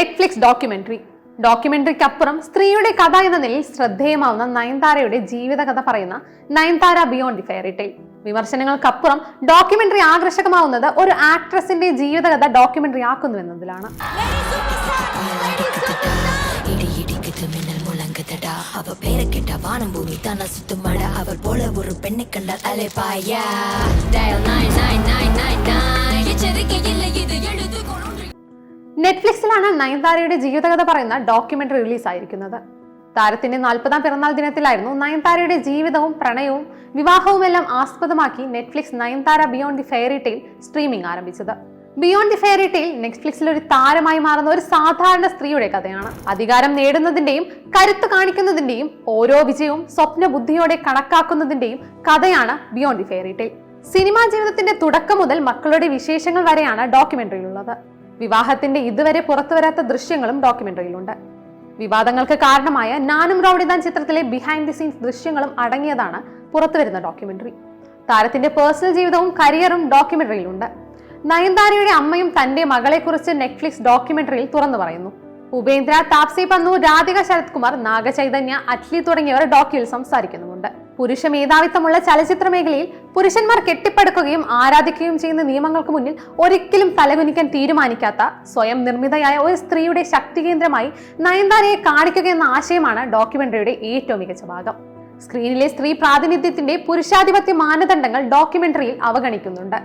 Netflix documentary ഡോക്യുമെന്ററിക്കപ്പുറം സ്ത്രീയുടെ കഥ എന്ന നിലയിൽ ശ്രദ്ധേയമാവുന്ന നയൻതാരയുടെ ജീവിതകഥ പറയുന്ന Nayanthara beyond the fairy tale വിമർശനങ്ങൾക്കപ്പുറം documentary ആകർഷകമാവുന്നത് ഒരു ആക്ട്രസിന്റെ ജീവിതകഥ ഡോക്യുമെന്ററി ആക്കുന്നു എന്നതിലാണ് இடி இடிக்குது மின்னல் முழங்குதடா அவ பேரை கேட்டா வானம் பூமி தானா சுத்துமாடா அவர் போல ஒரு பெண்ணை கண்டால் அலைப்பாயா dial nine nine nine nine nine எச்சரிக்கை இல்லை இது எழுது கொண்டு നെറ്റ്ഫ്ലിക്സിലാണ് നയൻതാരയുടെ ജീവിതകഥ പറയുന്ന ഡോക്യുമെന്ററി റിലീസ് ആയിരിക്കുന്നത് താരത്തിന്റെ നാൽപ്പതാം പിറന്നാൾ ദിനത്തിലായിരുന്നു നയൻതാരയുടെ ജീവിതവും പ്രണയവും വിവാഹവും എല്ലാം ആസ്പദമാക്കി Netflix Nayanthara beyond the fairy tale streaming ആരംഭിച്ചത്. ബിയോണ്ട് ദി ഫെയറി ടെയിൽ നെറ്റ്ഫ്ലിക്സിൽ ഒരു താരമായി മാറുന്ന ഒരു സാധാരണ സ്ത്രീയുടെ കഥയാണ്. അധികാരം നേടുന്നതിന്റെയും കരുത്ത് കാണിക്കുന്നതിന്റെയും ഓരോ വിജയവും സ്വപ്ന ബുദ്ധിയോടെ കണക്കാക്കുന്നതിന്റെയും കഥയാണ് beyond the fairy tale cinema ജീവിതത്തിന്റെ തുടക്കം മുതൽ മക്കളുടെ വിശേഷങ്ങൾ വരെയാണ് ഡോക്യുമെന്ററിയിലുള്ളത്. വിവാഹത്തിന്റെ ഇതുവരെ പുറത്തുവരാത്ത ദൃശ്യങ്ങളും ഡോക്യുമെന്ററിയിലുണ്ട്. വിവാദങ്ങൾക്ക് കാരണമായ നാനും റൗഡിദാൻ ചിത്രത്തിലെ ബിഹൈൻഡ് ദി സീൻസ് ദൃശ്യങ്ങളും അടങ്ങിയതാണ് പുറത്തുവരുന്ന ഡോക്യുമെന്ററി. താരത്തിന്റെ പേഴ്സണൽ ജീവിതവും കരിയറും ഡോക്യുമെന്ററിയിലുണ്ട്. നയൻതാരയുടെ അമ്മയും തന്റെ മകളെക്കുറിച്ച് നെറ്റ്ഫ്ലിക്സ് ഡോക്യുമെന്ററിയിൽ തുറന്നു പറയുന്നു. ഉപേന്ദ്ര താപ്സി പന്നു രാധിക ശരത് കുമാർ നാഗചൈതന്യ അറ്റ്ലി തുടങ്ങിയവർ ഡോക്യുവിൽ സംസാരിക്കുന്നുമുണ്ട്. പുരുഷ മേധാവിത്വമുള്ള ചലച്ചിത്ര മേഖലയിൽ പുരുഷന്മാർ കെട്ടിപ്പടുക്കുകയും ആരാധിക്കുകയും ചെയ്യുന്ന നിയമങ്ങൾക്ക് മുന്നിൽ ഒരിക്കലും തലകുനിക്കാൻ തീരുമാനിക്കാത്ത സ്വയം നിർമ്മിതയായ ഒരു സ്ത്രീയുടെ ശക്തി കേന്ദ്രമായി നയൻതാരയെ കാണിക്കുക എന്ന ആശയമാണ് ഡോക്യുമെന്ററിയുടെ ഏറ്റവും മികച്ച ഭാഗം. സ്ക്രീനിലെ സ്ത്രീ പ്രാതിനിധ്യത്തിന്റെ പുരുഷാധിപത്യ മാനദണ്ഡങ്ങൾ ഡോക്യുമെന്ററിയിൽ അവഗണിക്കുന്നുണ്ട്.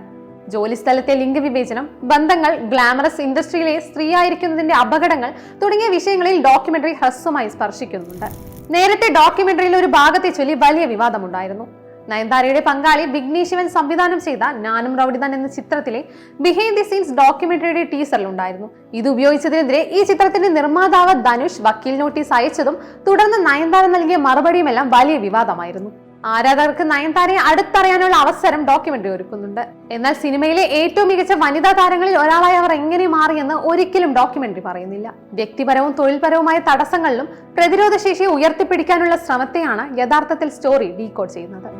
ജോലിസ്ഥലത്തെ ലിംഗവിവേചനം ബന്ധങ്ങൾ ഗ്ലാമറസ് ഇൻഡസ്ട്രിയിലെ സ്ത്രീയായിരിക്കുന്നതിന്റെ അപകടങ്ങൾ തുടങ്ങിയ വിഷയങ്ങളിൽ ഡോക്യുമെന്ററി ഹ്രസ്വമായി സ്പർശിക്കുന്നുണ്ട്. നേരത്തെ ഡോക്യുമെന്ററിയിൽ ഒരു ഭാഗത്തെ ചൊല്ലി വലിയ വിവാദമുണ്ടായിരുന്നു. നയൻതാരയുടെ പങ്കാളി വിഘ്നേഷ് ശിവൻ സംവിധാനം ചെയ്ത നാനും റൌഡിദാൻ എന്ന ചിത്രത്തിലെ ബിഹൈൻഡ് ദി സീൻസ് ഡോക്യുമെന്ററിയുടെ ടീസറിൽ ഉണ്ടായിരുന്നു ഇത് ഉപയോഗിച്ചതിനെതിരെ ഈ ചിത്രത്തിന്റെ നിർമ്മാതാവ് ധനുഷ് വക്കീൽ നോട്ടീസ് അയച്ചതും തുടർന്ന് നയൻതാര നൽകിയ മറുപടിയുമെല്ലാം വലിയ വിവാദമായിരുന്നു. ആരാധകർക്ക് നയൻതാരയെ അടുത്തറിയാനുള്ള അവസരം ഡോക്യുമെന്ററി ഒരുക്കുന്നുണ്ട്. എന്നാൽ സിനിമയിലെ ഏറ്റവും മികച്ച വനിതാ താരങ്ങളിൽ ഒരാളായി അവർ എങ്ങനെ മാറിയെന്ന് ഒരിക്കലും ഡോക്യുമെന്ററി പറയുന്നില്ല. വ്യക്തിപരവും തൊഴിൽപരവുമായ തടസ്സങ്ങളിലും പ്രതിരോധ ശേഷിയെ ഉയർത്തിപ്പിടിക്കാനുള്ള ശ്രമത്തെയാണ് യഥാർത്ഥത്തിൽ സ്റ്റോറി ഡീകോഡ് ചെയ്യുന്നത്.